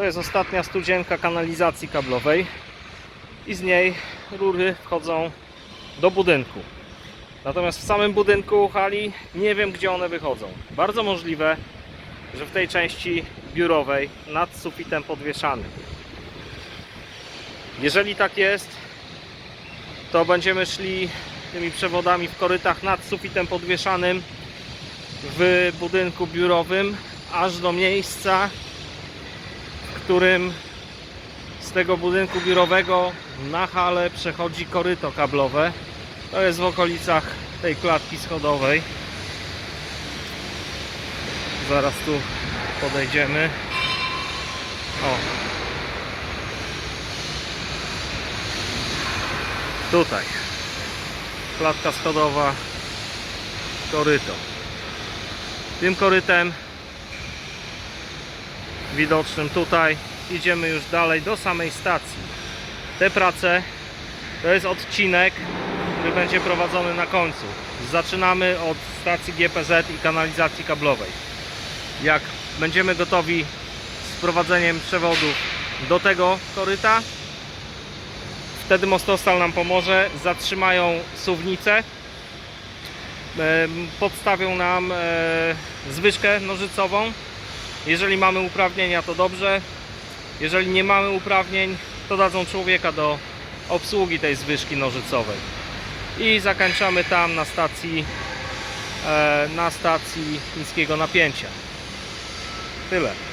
To jest ostatnia studzienka kanalizacji kablowej i z niej rury wchodzą do budynku. Natomiast w samym budynku hali nie wiem gdzie one wychodzą. Bardzo możliwe, że w tej części biurowej nad sufitem podwieszanym. Jeżeli tak jest, to będziemy szli tymi przewodami w korytach nad sufitem podwieszanym w budynku biurowym aż do miejsca, którym z tego budynku biurowego na halę przechodzi koryto kablowe. To jest w okolicach tej klatki schodowej. Zaraz tu podejdziemy. O. Tutaj. Klatka schodowa, koryto. Tym korytem widocznym tutaj idziemy już dalej do samej stacji. Te prace to jest odcinek, który będzie prowadzony na końcu. Zaczynamy od stacji GPZ i kanalizacji kablowej. Jak będziemy gotowi z prowadzeniem przewodów do tego koryta, wtedy Mostostal nam pomoże, zatrzymają suwnicę, podstawią nam e, zwyżkę nożycową. Jeżeli mamy uprawnienia, to dobrze. Jeżeli nie mamy uprawnień, to dadzą człowieka do obsługi tej zwyżki nożycowej. I zakończamy tam na stacji e, na stacji niskiego napięcia. Tyle.